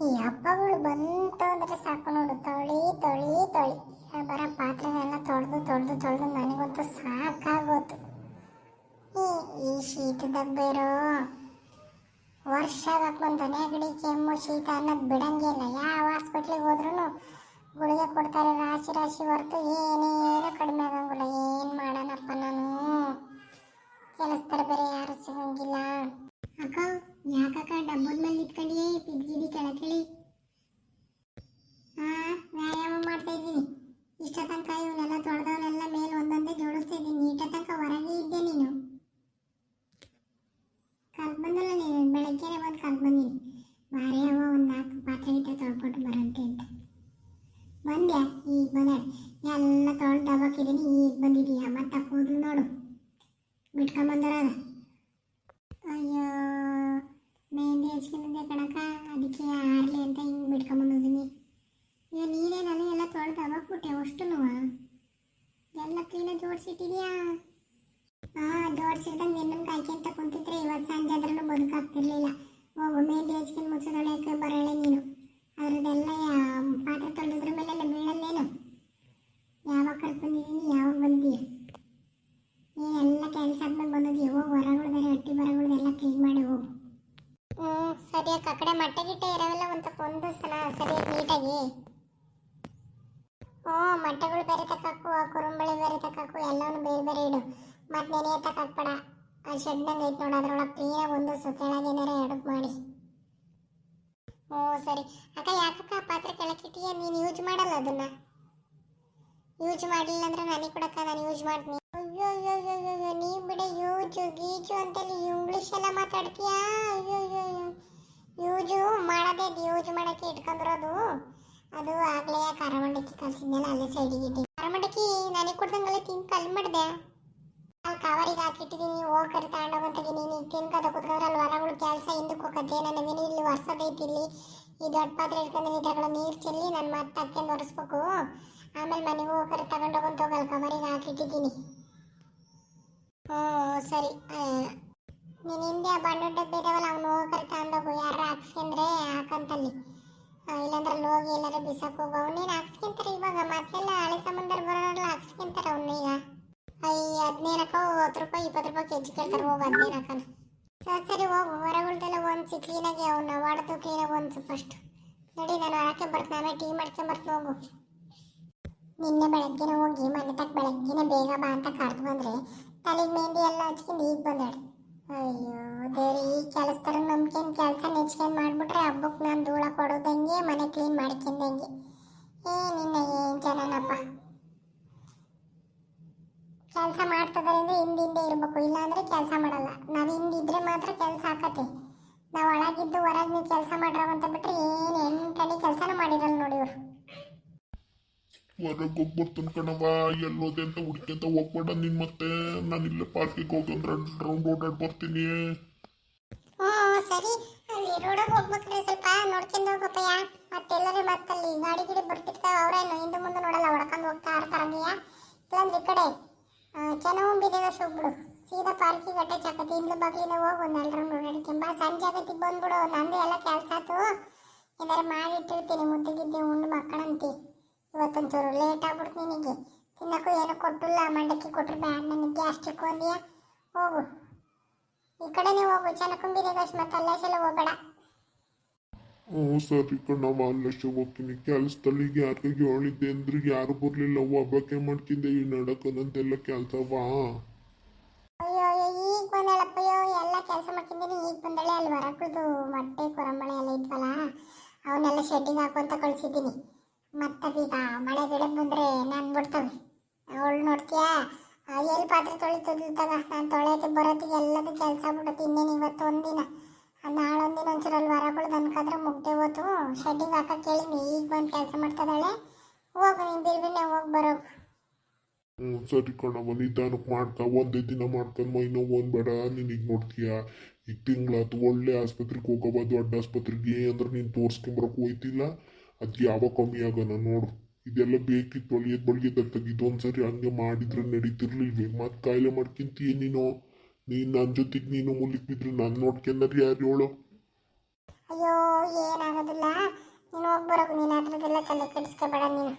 ಈ ಹಬ್ಬಗಳು ಬಂತು ಅಂದ್ರೆ ಸಾಕು ನೋಡು. ತೊಳಿ ತೊಳಿ ತೊಳಿ. ಬರೋ ಪಾತ್ರೆನೆಲ್ಲ ತೊಳೆದು ತೊಳೆದು ತೊಳೆದು ನನಗಂತೂ ಸಾಕಾಗೋತು. ಈ ಶೀತದಾಗ ವರ್ಷ ಬಂತು ನೆಗಡಿ ಕೆಮ್ಮು, ಶೀತ ಅನ್ನೋದು ಬಿಡಂಗಿಲ್ಲ. ಯಾವ ಹಾಸ್ಪಿಟ್ಲಿಗೆ ಹೋದ್ರೂ ಗುಳಿಗೆ ಕೊಡ್ತಾರೆ ರಾಶಿ ರಾಶಿ ಹೊರತು ಏನೇನು ಕಡಿಮೆ ಆಗಂಗಿಲ್ಲ ಏನು ಮಾಡೋಣಪ್ಪ ನಾನು ಕೆಲಸದವ್ರು ಬೇರೆ ಯಾರು ಸಿಗಂಗಿಲ್ಲ ಅಕ್ಕ ಯಾಕಕ್ಕ ಡಬ್ಬದ ಮೇಲೆ ನಿಂತ್ಕೊಂಡಿಯೇ ಬಿದ್ದಿದ್ದಿ ಕೆಳಕಿಳಿ ಹಾ ವ್ಯಾಯಾಮ ಮಾಡ್ತಾ ಇದ್ದೀನಿ ಇಷ್ಟ ತನಕ ಇವನ್ನೆಲ್ಲ ತೊಳೆದವನ್ನೆಲ್ಲ ಮೇಲೆ ಒಂದೊಂದೇ ಜೋಡಿಸ್ತಾ ಇದ್ದೀನಿ ನೀಟ ತನಕ ಹೊರಗೆ ಇದ್ದೆ ನೀನು. ಕಲ್ತ್ ಬಂದಲ್ಲ ನೀನು. ಬೆಳಗ್ಗೆನೆ ಬಂದು ಕಲ್ತ್ ಬಂದೀನಿ ಬಾರೇ ಅವ ಒಂದು ನಾಲ್ಕು ಪಾತ್ರೆ ಗಿಟ್ಟ ತೊಳ್ಕೊಟ್ಟು ಬರಂತೆ ಅಂತ. ಬಂದ್ಯಾ? ಈಗ ಬಂದ. ಎಲ್ಲ ತೊಳೆದು ದಬಾಕಿದ್ದೀನಿ ಈಗ ಬಂದಿದೀಯ. ಮತ್ತೆ ಕೂದಲು ನೋಡು. ಬಿಟ್ಕೊಂಬಂದರದ ಅಯ್ಯೋ, ಮೆಹಂದಿ ಹಚ್ಕೊಂಡಿದ್ದೆ ಕಣಕ ಅದಕ್ಕೆ ಆರ್ಲಿ ಅಂತ ಹಿಂಗೆ ಬಿಟ್ಕೊಂಬಂದಿದ್ದೀನಿ ಅಯ್ಯೋ ನೀನೇ ನಾನು ಎಲ್ಲ ತೊಳೆದು ಹಾಕ್ಬಿಟ್ಟೆ ಅಷ್ಟುನು. ಎಲ್ಲ ಕ್ಲೀನಾಗಿ ಜೋಡಿಸಿಟ್ಟಿದ್ಯಾ? ಹಾಂ ಜೋಡಿಸಿದಂಗೆ ನಿನ್ನ ಕಾಯ್ಕೊಂತ ಕುಂತಿದ್ರೆ ಇವತ್ತು ಸಂಜೆ ಆದ್ರೂ ಬದುಕಾಗ್ತಿರ್ಲಿಲ್ಲ. ಹೋಗು ಮೆಹಂದಿ ಹಚ್ಕೊಂಡು ಮುಚ್ಚದೊಳಕ್ಕೆ ಬರಳೆ ನೀನು? ಅದ್ರದ್ದೆಲ್ಲ ಪಾತ್ರೆ ತೊಳೆದ್ರ ಮೇಲೆಲ್ಲ ಬೀಳಲ್ಲೇನು? ಯಾವಾಗ ಕರ್ಕೊಂಡಿದ್ದೀನಿ ಯಾವಾಗ ಬಂದೀಯ ಎಲ್ಲ ಕೆಲಸ ಆದ್ಮೇಲೆ ಬಂದಿದ್ದೀಯ ಯಾವಾಗ ಹೊರಗಳು ಬೇರೆ ಹಟ್ಟಿ ಬರಗಳ್ದೆಲ್ಲ ಕ್ಲೀನ್ ಮಾಡಿ ಹೋಗು. ಹ್ಞೂ ಸರಿಯಾಗಿ ಆ ಕಡೆ ಮಟ್ಟೆ ಗಿಟ್ಟೆ ಇರೋವೆಲ್ಲ ಒಂದು ಒಂದು ಸಲ ಸರಿಯಾಗಿ ನೀಟಾಗಿ ಮಟ್ಟೆಗಳು ಬೇರೆ ತಕ್ಕಾಕು, ಆ ಕುರುಂಬಳಿ ಬೇರೆ ತಕ್ಕಾಕು ಎಲ್ಲವನ್ನು ಬೇರೆ ಬೇರೆ ಇಡು. ಮತ್ತೆ ನೆನೆ ತಕ್ಕಾಕ್ಬೇಡ. ಆ ಶೆಡ್ನಂಗೆ ಐತೆ ನೋಡು, ಅದ್ರೊಳಗೆ ಕ್ಲೀನಾಗಿ ಒಂದು ಕೆಳಗೇನಾರ ಎಡಕ್ ಮಾಡಿ. ಹ್ಞೂ, ಸರಿ. ಅಕ್ಕ, ಯಾಕಕ್ಕ ಪಾತ್ರೆ ಕೆಳಕಿಟ್ಟಿಯ ನೀನು ಯೂಸ್ ಮಾಡಲ್ಲ ಅದನ್ನ? ಯೂಸ್ ಮಾಡಲಿಲ್ಲ ಅಂದ್ರೆ ನನಗೆ ಕೊಡಕ್ಕ? ನಾನು ಯೂಸ್ ಮಾಡ್ತೀನಿ. ಅಯ್ಯೋ ಅಯ್ಯೋ ಅಯ್ಯೋ ಅಯ್ಯೋ ನೀವು ಬಿಡ ಯೂಜು, ಗೀಜು ಅಂತೇಳಿ ಇಂಗ್ಲೀಷ್ ಎಲ್ಲ ಮಾತಾಡ್ತೀಯಾ? ಅಯ್ಯೋ ಅಯ್ಯೋ ಅಯ್ಯೋ ಯೂಜು ಮಾಡೋದೇ ಯೂಸ್ ಮಾಡೋಕ್ಕೆ ಇಟ್ಕೊಂಡಿರೋದು. ಅದು ಆಗಲೇ ಖಾರಮಂಡಕ್ಕಿ ಕಲ್ಸಿದ್ನಲ್ಲ ಅಲ್ಲೇ ಸೈಡಿಗೆ ಇಟ್ಟಿ ಖಾರ ಮಂಡಕ್ಕಿ ನನಗೆ ಕೊಡ್ದಂಗೆಲ್ಲ ತಿಂದು ಕಲ್ ಮಾಡಿದೆ. ಅಲ್ಲಿ ಕವರಿಗೆ ಹಾಕಿಟ್ಟಿದ್ದೀನಿ ಹೋಗಿ ಕರಿ ತಗೊಂಡೋಗಂತಾಗಿ ನೀನು ತಿನ್ಕದ ಕುತ್ಕೊಂಡ್ರೆ ಅಲ್ಲಿ ಹೊರಗಳು ಕೆಲಸ ಹಿಂದಕ್ಕೆ ಹೋಗತ್ತೆ. ಮನೆ ಇಲ್ಲಿ ವರ್ಷದೈತಿ ಇಲ್ಲಿ. ಈ ದೊಡ್ಡ ಪಾತ್ರೆ ಇಟ್ಕೊಂಡು ಇದ್ರಾಗಳ ನೀರು ಚೆಲ್ಲಿ ನಾನು ಮತ್ತೆ ಹಾಕ್ಕೊಂಡು ಒರೆಸ್ಬೇಕು. ಆಮೇಲೆ ಮನೆಗೆ ಹೋಗಿ ತಗೊಂಡೋಗಂತ ಹೋಗಲ್ಲ ಕವರಿಗೆ ಹಾಕಿಟ್ಟಿದ್ದೀನಿ ಹ್ಞೂ ಸರಿ. ನೀನು ಹಿಂದೆ ಬಣ್ಣ ಡಬ್ಬಿ ಇದಾವಲ್ಲ, ಅವ್ನು ಹೋಗಿ ತಗೊಂಡೋಗು ಯಾರು ಹಾಕ್ಸ್ಕೊಂಡ್ರೆ ಹಾಕಂತಲ್ಲಿ. ಇಲ್ಲಾಂದ್ರೆ ಅಲ್ಲಿ ಹೋಗಿ ಎಲ್ಲಾರು ಬಿಸಾಕ್ ಹೋಗೋ ಅವ್ನೇನು ಹಾಕ್ಸ್ಕೊಂತಾರೆ ಇವಾಗ ಮತ್ತೆಲ್ಲ ಹಳೆ ಸಂಬಂಧರು ಬರೋರೆಲ್ಲ ಹಾಕ್ಸ್ಕೊಂತಾರೆ ಅವ್ನೀಗ ಅಯ್ಯ ಹದಿನೈದಕ್ಕ ಹತ್ತು ರೂಪಾಯಿ, ಇಪ್ಪತ್ತು ರೂಪಾಯಿ ಕೆಜಿ ಕೇಳ್ತಾರೆ, ಹೋಗಿ ಹದಿನೈದಕ್ಕನ. ಸರಿ ಸರಿ, ಹೋಗು. ಹೊರಗಳ್ದೆಲ್ಲ ಒಂದು ಕ್ಲೀನಾಗಿ ಅವನ್ನ ಹೊಡೆದು ಕ್ಲೀನಾಗಿ ಒಂದು ಫಸ್ಟ್ ನಡಿ, ನಾನು ಹೊರಕ್ಕೆ ಬರ್ತೀನಿ ಆಮೇಲೆ ಟೀ ಮಾಡ್ಕೊಂಬರ್ತೀನಿ ಹೋಗು. ನಿನ್ನೆ ಬೆಳಗ್ಗೆನೇ ಹೋಗಿ ಮನೆ ತಕ್ಕ ಬೆಳಗ್ಗೆನೇ ಬೇಗ ಬಾ ಅಂತ ಕರೆದು ಬಂದರೆ, ತಲೆಗೆ ಮೆಹಂದಿ ಎಲ್ಲ ಹಚ್ಕೊಂಡು ಈಗ ಬಂದಾಳೆ. ಅಯ್ಯೋ, ದೇವ್ರಿ, ಈ ಕೆಲಸದವ್ರ ನಂಬ್ಕೊಂಡು ಕೆಲಸ ನೆಚ್ಕೊಂಡು ಮಾಡಿಬಿಟ್ರೆ ಹಬ್ಬಕ್ಕೆ ನಾನು ಧೂಳ ಕೊಡೋದಂಗೆ, ಮನೆ ಕ್ಲೀನ್ ಮಾಡ್ಕೊಂಡಂಗೆ. ಏ, ನಿನ್ನ ಏನು ಜನನಪ್ಪ. ಕೆಲಸ ಮಾಡ್ತದ್ರಿಂದ ಹಿಂದಿಂದೆ ಇರಬೇಕು, ಇಲ್ಲಾಂದರೆ ಕೆಲಸ ಮಾಡಲ್ಲ. ನಾವು ಹಿಂದಿದ್ರೆ ಮಾತ್ರ ಕೆಲಸ ಆಕತೆ ನಾವು ಒಳಗಿದ್ದು ಹೊರಗೆ ನೀವು ಕೆಲಸ ಮಾಡ್ರವಂತ ಬಿಟ್ಟರೆ ಏನು ಎಂಟನೇ ಕೆಲಸನೂ ಮಾಡಿರಲ್ಲ ನೋಡಿ ಇವ್ರು. ಹೊರಗೆ ಹೋಗ್ಬರ್ತಾನೆ ಕಣವ ಎಲ್ಲೋದೆ ಅಂತ ಹುಡ್ಕೊಂತ ಹೋಗ್ಬೇಡ ನಿನ್ ಮತ್ತೆ. ನಾನು ಇಲ್ಲೇ ಪಾರ್ಕಿಗೆ ಹೋಗಂದ್ರೆ ರೌಂಡ್ ಓಡಾಡ್ ಬರ್ತೀನಿ. ಸರಿ. ಅಲ್ಲಿ ರೋಡಾಗ ಹೋಗ್ಬೇಕ್ರೆ ಸ್ವಲ್ಪ. ನೋಡ್ಕೊಂಡು ಹೋಗಪ್ಪಯ್ಯ ಮತ್ತೆಲ್ಲರೂ ಮತ್ತಲ್ಲಿ ಗಾಡಿ ಗಿಡಿ ಬರ್ತಿರ್ತಾವೆ ಅವರೇನು ಹಿಂದೆ ಮುಂದೆ ನೋಡಲ್ಲ, ಹೊಡ್ಕೊಂಡು ಹೋಗ್ತಾ ಇರ್ತಾರಂಗೆಯ ಕಡೆ ಚೆನ್ನಾಗಿ ಸುಬ್ಬಿಡು ಸೀದಾ ಪಾರ್ಕಿಗೆ ಅಟ್ಟೆ ಚಕತಿ ಹಿಂದೆ ಬಾಗಿಲಿಂದ ಹೋಗು, ಒಂದು ಎರಡು ರೌಂಡ್ ಓಡಾಡ್ಕೊಂಬ ಸಂಜೆ ಆಗತ್ತಿಗೆ ಬಂದ್ಬಿಡು. ನಂದು ಎಲ್ಲ ಕೆಲಸ ಆಯ್ತು ಏನಾರು ಮಾಡಿಟ್ಟಿರ್ತೀನಿ ಮುದ್ದಿಗಿದ್ದೆ ಉಂಡು ಮಕ್ಕಳಂತಿ. ಇವತ್ತೊಂಚೂರು ಲೇಟ್ ಆಗ್ಬಿಡ್ತು ನಿನಗೆ. ತಿನ್ನಕ್ಕೂ ಏನೂ ಕೊಟ್ಟಿಲ್ಲ ಮಂಡಕ್ಕಿ ಕೊಟ್ಟರು ಬ್ಯಾಡ ನನಗೆ ಗ್ಯಾಸ್ಟ್ರಿಕ್ ಒಂದಿಯ? ಹೋಗು. ಈ ಕಡೆನೇ ಹೋಗು ಚೆನ್ನಕುಂಬಿರಿಗಸ್ ಮತ್ತೆ ಅಲ್ಲೇಸೆಲ್ಲ ಹೋಗಬೇಡ. ಹ್ಞೂ ಸರಿ ಕಣವ ಅಲ್ಲಷ್ಟೇ ಹೋಗ್ತೀನಿ. ಕೆಲಸದಲ್ಲಿ ಯಾರಿಗೆ ಹೇಳಿದ್ದೆ ಅಂದ್ರೆ ಯಾರು ಬರಲಿಲ್ಲ. ಅವ್ವ ಹಬ್ಬಕ್ಕೆ ಮಾಡ್ತಿದ್ದೆ? ಈ ನಡಕನಂತೆಲ್ಲ ಕೆಲಸವಾ ಅಯ್ಯೋ ಅಯ್ಯೋ ಈಗ ಬಂದಾಳಪ್ಪಯ್ಯೋ ಎಲ್ಲ ಕೆಲಸ ಮಾಡ್ತಿದ್ದೀನಿ. ಈಗ ಬಂದಳೆ ಅಲ್ಲಿ ಹೊರಕುದು ಮೊಟ್ಟೆ ಕೊರಂಬಳೆ ಎಲ್ಲ ಇದ್ವಲ್ಲ? ಅವನ್ನೆಲ್ಲ ಶೆಡ್ಡಿಗೆ ಹಾಕೊಂತ ಕಳಿಸಿದ್ದೀನಿ. ಮತ್ತದೀಗ ಮಳೆ ಗಿಡ ಬಂದರೆ ನಾನು ಬಿಡ್ತವೆ. ಅವಳು ನೋಡ್ತೀಯಾ? ಎಲ್ಲಿ ಪಾತ್ರೆ ತೊಳಿತದಾಗ ನಾನು ತೊಳೆಯೋಕೆ ಬರೋದಿಗೆ ಎಲ್ಲದೂ ಕೆಲಸ ಬಿಡುತ್ತೆ, ಇನ್ನೇನು ಇವತ್ತು ಒಂದಿನ. ನಾಳೊಂದಿನ ಒಂಚೂರಲ್ಲಿ ವರಗಳು ಅನ್ಕಾದ್ರೆ ಮುಗ್ದೆ ಹೋತು. ಶೆಡ್ಡಿಗೆ ಹಾಕಕ್ಕೆ ಕೇಳಿನಿ ಈಗ ಬಂದು ಕೆಲಸ ಮಾಡ್ತದಾಳೆ. ಹೋಗು, ನೀನು ಬಿರ್ಬಿನ್ನೆ ಹೋಗಿ ಬರೋ. ಹ್ಞೂ ಸರಿ ಕಣವ ನಿಧಾನಕ್ಕೆ ಮಾಡ್ತಾ ಒಂದೇ ದಿನ ಮಾಡ್ಕೊಂಡು ಮೈ ನೋವು ಒಂದ್ಬೇಡ ನೀನು ಈಗ ನೋಡ್ತೀಯ? ಈಗ ತಿಂಗಳಾತು ಒಳ್ಳೆ ಆಸ್ಪತ್ರೆಗೆ ಹೋಗವ ದೊಡ್ಡ ಆಸ್ಪತ್ರೆಗೆ. ಅಂದ್ರೆ ನೀನು ತೋರಿಸ್ಕೊಂಬರಕ್ಕೆ ಹೋಯ್ತಿಲ್ಲ? ಅದು ಯಾವಾಗ ಕಮ್ಮಿ ಆಗೋಣ ನೋಡು. ಇದೆಲ್ಲ ಬೇಕಿತ್ತು ಒಳ್ಳೆದ್ ಬಳ್ಗೆದ ಇದೊಂದ್ಸರಿ ಹಂಗೆ ಮಾಡಿದ್ರೆ ನಡೀತಿರ್ಲಿಲ್ವೇ? ಮತ್ತೆ ಕಾಯಿಲೆ ಮಾಡ್ಕೊಂತೀಯ ನೀನು? ನೀನು ನನ್ನ ಜೊತೆಗೆ ನೀನು ಮುಲಿಕ್ ಬಿದ್ರೆ ನಾನು ನೋಡ್ಕೊಂಡ್ರೆ ಯಾರು ಹೇಳು ಅಯ್ಯೋ ಏನಾಗೋದಿಲ್ಲ. ನೀನು ಹೋಗ್ಬರೋಗು ನೀನು ಅದ್ರದ್ದೆಲ್ಲ ತಲೆ ಕೆಡಿಸ್ಕೋಬೇಡ ನೀನು.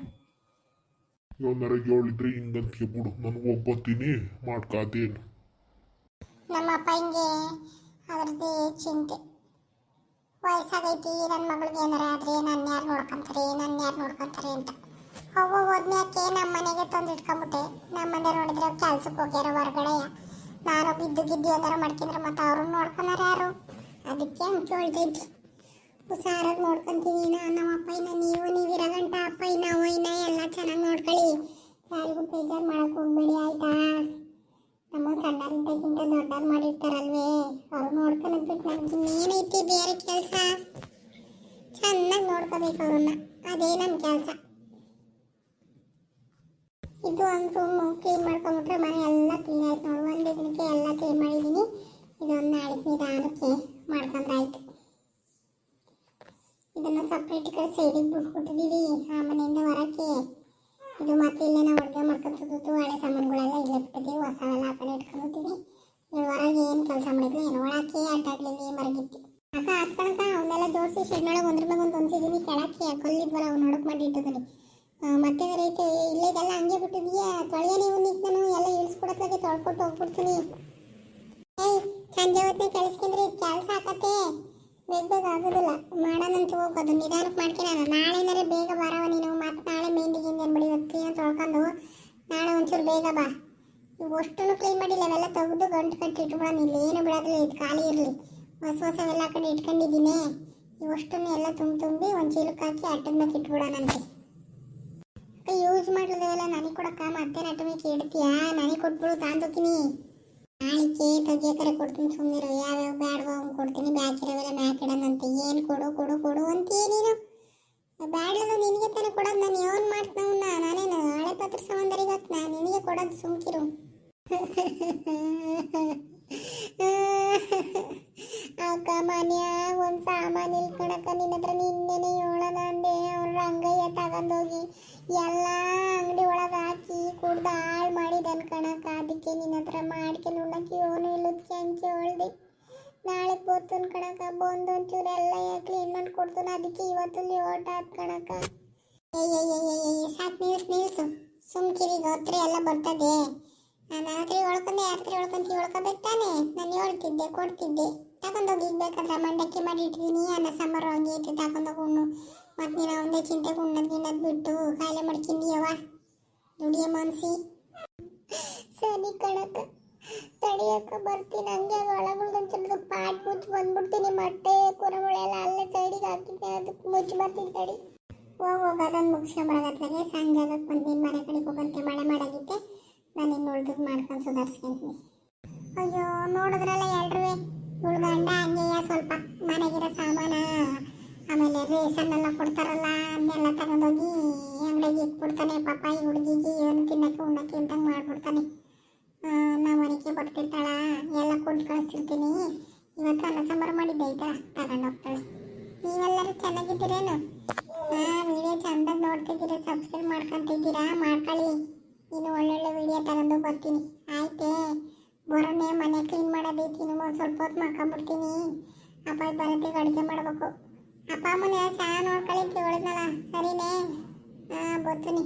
ಇವನರ ಹೇಳಿದ್ರೆ ಹಿಂಗಂತ ಬಿಡು. ನಾನು ಒಬ್ಬತ್ತೀನಿ ಮಾಡ್ಕಾದೇನು ನಮ್ಮ ಅಪ್ಪ ಹಿಂಗೆ ಅದ್ರದ್ದೇ ಚಿಂತೆ. ವಯಸ್ಸಾಗೈತಿ ನನ್ನ ಮಗಳಿಗೆ ಏನಾರ ನೋಡ್ಕೊಂತಾರೆ ನನ್ನ ಯಾರು ನೋಡ್ಕೊಂತಾರೆ ಅಂತ. ಅವ್ವ ಹೋದ್ಮ್ಯಾಕೆ ನಮ್ಮ ಮನೆಗೆ ತಂದು ಇಟ್ಕೊಂಬಿಟ್ಟೆ? ನಮ್ಮ ಮನೆ ನೋಡಿದ್ರೆ ಕೆಲ್ಸಕ್ಕೆ ಹೋಗ್ಯಾರ ಹೊರಗಡೆ. ನಾನು ಬಿದ್ದು ಗಿದ್ದು ಏನಾರ ಮಾಡ್ಕೊಂಡ್ರೆ ಮತ್ತೆ ಅವ್ರನ್ನ ನೋಡ್ಕೊಳಾರ ಯಾರು? ಅದಕ್ಕೆ ಅಂತ ಕೇಳ್ತೈತಿ ಹುಷಾರಾಗಿ ನೋಡ್ಕೊಂತೀನಿ ನಾನು, ನಮ್ಮ ಅಪ್ಪ ನೀವು ನೀವು ಇರಗಂಟ ಅಪ್ಪಯ್ಯನ ಅವಯ್ಯನ ಎಲ್ಲ ಚೆನ್ನಾಗಿ ನೋಡ್ಕೊಳ್ಳಿ ಯಾರಿಗೂ ಬೇಜಾರು ಮಾಡಕ್ಕೆ ಹೋಗ್ಬೇಡಿ ಆಯ್ತಾ ನಮ್ಮ ಸಣ್ಣರಿಂದಕ್ಕಿಂತ ದೊಡ್ಡವ್ರು ಮಾಡಿರ್ತಾರಲ್ವೇ ಅವ್ರು ನೋಡ್ಕೊಳಕ್ ಬಿಟ್ಟು ನಮ್ಗೆ ಇನ್ನೇನೈತಿ ಬೇರೆ ಕೆಲಸ ಚೆನ್ನಾಗಿ ನೋಡ್ಕೋಬೇಕು ಅವ್ರನ್ನ ಅದೇ ನಮ್ಮ ಕೆಲಸ ಇದು ಒಂದು ರೂಮ್ ಕ್ಲೀನ್ ಮಾಡ್ಕೊಂಬಿಟ್ರೆ ಮನೆ ಎಲ್ಲ ಕ್ಲೀನ್ ಆಯ್ತು ನೋಡಿ. ಒಂದೇ ದಿನಕ್ಕೆ ಎಲ್ಲ ಕ್ಲೀನ್ ಮಾಡಿದ್ದೀನಿ. ಇದೊಂದು ನಾಳೆ ನಿಧಾನಕ್ಕೆ ಮಾಡ್ಕೊಂಡ್ರಾಯ್ತು ಇದನ್ನು ಸಪ್ರೇಟ್ ಕಡೆ ಸೈಡಿಗೆ ಬಿಟ್ಕೊಟ್ಟಿದ್ದೀವಿ ಆ ಮನೆಯಿಂದ ಹೊರಕ್ಕೆ. ಇದು ಮತ್ತೆ ಇಲ್ಲೇ ನಾವು ಅಡುಗೆ ಮಾಡ್ಕೊಂತಿದ್ದು ಹಳೆ ಸಾಮಾನುಗಳೆಲ್ಲ ಇಲ್ಲೇ ಬಿಟ್ಟಿದ್ದೀವಿ. ಹೊಸವೆಲ್ಲ ಆ ಕಡೆ ಇಟ್ಕೊಂಡಿದ್ದೀವಿ. ಇವ್ರು ಹೊರಗೆ ಏನು ಕೆಲಸ ಮಾಡಿದ್ರು ಏನು ಒಳಕ್ಕೆ, ಅಡ್ಡಾಡ್ಲಿಲ್ಲ ಮರಗಿತ್ತು ಅಕ್ಕ ಹತ್ಕೊಳಕ ಅವನ್ನೆಲ್ಲ ಜೋಡಿಸಿ ಶೆಡ್ನೊಳಗೆ ಒಂದ್ರ ಮೇಲೆ ಒಂದು ಹೊಂದಿದ್ದೀನಿ ಕೆಳಕ್ಕೆ ಕೊಲ್ಲಿದ್ವಲ್ಲ, ಅವ್ನು ನೋಡಕ್ ಮಾಡಿ ಇಟ್ಟಿದ್ದೀನಿ ಮತ್ತೆ ರೈತ, ಇಲ್ಲೇ ಇದೆಲ್ಲ ಹಂಗೆ ಬಿಟ್ಟಿದೀಯಾ ತೊಳೆಯ ನೀವು ನಾನು ಎಲ್ಲ ಇಳಿಸ್ಕೊಡತ್ಲಾಗೆ ತೊಳ್ಕೊಟ್ಟು ಹೋಗ್ಬಿಡ್ತೀನಿ. ಏಯ್, ಸಂಜೆ ಹೊತ್ತಿಗೆ ಕಳಿಸ್ಕೊಂಡ್ರಿ, ಕೆಲಸ ಆಕತ್ತೆ ಬೇಗ ಬೇಗ ಆಗೋದಿಲ್ಲ. ಮಾಡೋಣಂತ ಹೋಗೋದು ನಿಧಾನಕ್ಕೆ ಮಾಡ್ಕೊಳ್ಳೋಣ ನಾಳೆನಾರೆ ಬೇಗ ಬರವ ನೀನು, ಮತ್ತೆ ನಾಳೆ ಮೆಹಂದಿ ಗಿಂದಿ ಅಂದ್ಬಿಡಿ, ಇವತ್ತು ಕ್ಲೀನ್ ತೊಳ್ಕೊಂಡು ನಾಳೆ ಒಂಚೂರು ಬೇಗ ಬಾ. ಇವು ಅಷ್ಟೂ ಕ್ಲೀನ್ ಮಾಡಿಲ್ಲ, ಅವೆಲ್ಲ ತೆಗೆದು ಗಂಟು ಕಟ್ಟಿ ಇಟ್ಬಿಡೋಣ. ಇಲ್ಲಿ ಏನು ಬಿಡೋದಿಲ್ಲ, ಇದು ಖಾಲಿ ಇರಲಿ. ಹೊಸ ಹೊಸವೆಲ್ಲ ಎಲ್ಲ ಕಡೆ ಇಟ್ಕೊಂಡಿದ್ದೀನಿ. ಇವಷ್ಟನ್ನು ಎಲ್ಲ ತುಂಬಿ ತುಂಬಿ ಒಂದು ಚೀಲಕ್ಕೆ ಹಾಕಿ ಅಟ್ಟದ ಮೇಲೆ ಇಟ್ಬಿಡೋಣಂತೆ. ಯೂಸ್ ಮಾಡಿರೋದೆಲ್ಲ ನನಗೆ ಕೊಡಕ್ಕ ಮತ್ತೆ ನಟಮಿ ಕೇಳ್ತೀಯಾ ನನಗೆ ಕೊಟ್ಬಿಡು ತಾಂತೋಕಿನಿ ನಾಳಿಕೆ ತೆಗಿಯಕರೆ ಕೊಡ್ತೀನಿ ಸುಮ್ಮನಿರು ಯಾವ್ಯಾವ ಬ್ಯಾಡ್ವ ಅವ್ನು ಕೊಡ್ತೀನಿ. ಬ್ಯಾಕಿರೋವೆಲ್ಲ ಅಂತ ಏನು ಕೊಡು ಕೊಡು ಕೊಡು ಅಂತೀಯ ನೀನು? ಬ್ಯಾಡ್ಲದು ನಿನಗೆ ತಾನೇ ಕೊಡೋದು. ನಾನು ಏನು ಮಾಡ್ತಾವನ್ನ ನಾನೇನು ಹಳೆ ಪತ್ರ ಸಂಬಂಧರಿಗೆ ನಾನು ನಿನಗೆ ಕೊಡೋದು ಸುಮ್ಕಿರು. ಅಕ್ಕ ಮನ್ಯಾಗ ಒಂದು ಸಾಮಾನು ಇಲ್ಕೊಳಕ್ಕ ನಿನ್ನ ಹತ್ರ ನಿನ್ನೆನೆ ಹೇಳೋಣ ಅಂದೆ ಅವ್ರ ರಂಗಯ್ಯ ತಗೊಂಡೋಗಿ ಎಲ್ಲ ಅಂಗಡಿ ಒಳಗೆ ಹಾಕಿ ಕುಡ್ದು ಹಾಳು ಮಾಡಿದ ಕಣಕ್ಕ. ಅದಕ್ಕೆ ನಿನ್ನ ಹತ್ರ ಮಾಡ್ಕೊಂಡು ಉಣ್ಣಕ್ಕೆ ಇವನು ಇಲ್ಲದಕ್ಕೆ ಅಂಚೆ ಹೇಳ್ದೆ. ನಾಳೆ ಬರ್ತಾನೆ ಕಣಕ್ಕ ಬಂದು ಒಂಚೂರು ಎಲ್ಲ ಕ್ಲೀನ್ ಮಾಡಿ ಕೊಡ್ತಾನೆ? ಅದಕ್ಕೆ ಇವತ್ತು ಲೇಟ್ ಆತ್ ಕಣಕ್ಕ. ಸಾಕು ನಿಲ್ಸು ನಿಲ್ಸು. ಸುಮ್ಕಿರಿ ಗೋತ್ರಿ ಎಲ್ಲ ಬರ್ತದೆ. ನಾನು ರಾತ್ರಿ ಹೊಳ್ಕೊಂಡೆ ರಾತ್ರಿ ಹೊಳ್ಕೊಂತ ಹೊಳ್ಕೊಬೇಕು ತಾನೆ? ನಾನು ಹೇಳ್ತಿದ್ದೆ, ಕೊಡ್ತಿದ್ದೆ. ತಗೊಂಡೋಗಿ ಈಗ ಬೇಕಾದ್ರೆ ಮಂಡಕ್ಕಿ ಮಾಡಿ ಇಟ್ಟಿದ್ದೀನಿ ಅನ್ನ ಸಾಂಬಾರು ಹಂಗೆ ಇಟ್ಟು ತಗೊಂಡೋಗಿ ಮತ್ತು ಒಂದೇ ಚಿಂತೆ ಉಣ್ಣದ್ ಗಿಣ್ಣದ್ ಬಿಟ್ಟು ಕಾಯಿಲೆ ಮಾಡ್ಕೊಂಡಿಯವ ದುಡಿಯ ಮನ್ಸಿ. ಸರಿ ಕಣಕ್ಕ, ತಡಿಯಕ್ಕ ಬರ್ತೀನಿ. ಹಂಗೆ ಒಳಗೊಂದು ಪಾಟ್ ಮುಚ್ಚಿ ಬಂದ್ಬಿಡ್ತೀನಿ. ಮೊಟ್ಟೆ ಕುರಮುಳೆ ಎಲ್ಲ ಅಲ್ಲೇ ಸೈಡಿಗೆ ಹಾಕಿದ್ದೆ. ಅದಕ್ಕೆ ಮುಚ್ಚಿ ಬರ್ತೀನಿ ತಡಿ. ಹೋಗಿ ಹೋಗ ಅದನ್ನು ಮುಗಿಸ್ಕೊಂಬರಗತ್ಲಾಗೆ ಸಂಜೆ ಆಗಕ್ಕೆ ಬಂದಿನ ಮನೆ ಕಡೆಗೆ ಹೋಗಂತೆ. ಮಳೆ ಮಾಡಾಗಿದ್ದೆ. ನಾನು ಇನ್ನು ಉಳ್ದದ್ದು ಮಾಡ್ಕೊಂಡು ಸುಧಾರಿಸ್ಕೊಂತೀನಿ. ಅಯ್ಯೋ, ನೋಡಿದ್ರಲ್ಲ ಎಲ್ರೂ ಇವಳು ಗಂಡ ಹಂಗೆಯ ಸ್ವಲ್ಪ ಮನೆಗಿರೋ ಸಾಮಾನ? ಆಮೇಲೆ ರೇಷನ್ ಎಲ್ಲ ಕೊಡ್ತಾರಲ್ಲ, ಅದನ್ನೆಲ್ಲ ತಗೊಂಡೋಗಿ ಅಂಗಡಿಗೆ ಇಟ್ಬಿಡ್ತಾನೆ ಪಾಪ ಈ ಹುಡುಗಿಗೆ ಏನು ತಿನ್ನಕ್ಕೆ ಉಣ್ಣಕ್ಕೆ ಇಲ್ದಂಗೆ ಮಾಡ್ಬಿಡ್ತಾನೆ. ನಾ ಮನೆಗೆ ಬರ್ತಿರ್ತಾಳ, ಎಲ್ಲ ಕೊಟ್ಟು ಕಳಿಸ್ತಿರ್ತೀನಿ. ಇವತ್ತು ಅನ್ನ ಸಾಂಬಾರು ಮಾಡಿದ್ದೆ ಆಯ್ತಾ ತಗೊಂಡು ಹೋಗ್ತಾಳೆ. ನೀವೆಲ್ಲರೂ ಚೆನ್ನಾಗಿದ್ದೀರೇನು? ಹಾಂ ವಿಡಿಯೋ ಚಂದಾಗಿ ನೋಡ್ತಿದ್ದೀರಾ ಸಬ್ಸ್ಕ್ರೈಬ್ ಮಾಡ್ಕೊತಿದ್ದೀರಾ, ಮಾಡ್ಕೊಳ್ಳಿ. ಇನ್ನು ಒಳ್ಳೊಳ್ಳೆ ವಿಡಿಯೋ ತಗೊಂಡು ಬರ್ತೀನಿ. ಆಯ್ತೇ? ಬರೋಣ, ಮನೆ ಕ್ಲೀನ್ ಮಾಡೋದೈತಿ ನಿಮ್ಮ ಸ್ವಲ್ಪ ಹೊತ್ತು ಮಾಡ್ಕೊಂಬಿಡ್ತೀನಿ ಅಪ್ಪ ಬರತ್ತೆ ಅಡುಗೆ ಮಾಡಬೇಕು. ಅಪ್ಪ ಅಮ್ಮನ ಚೆನ್ನಾಗಿ ನೋಡ್ಕೊಳ್ಳಿ ಅಂತ ಹೇಳಿದ್ನಲ್ಲ ಸರಿನೇ? ಹಾಂ ಬರ್ತೀನಿ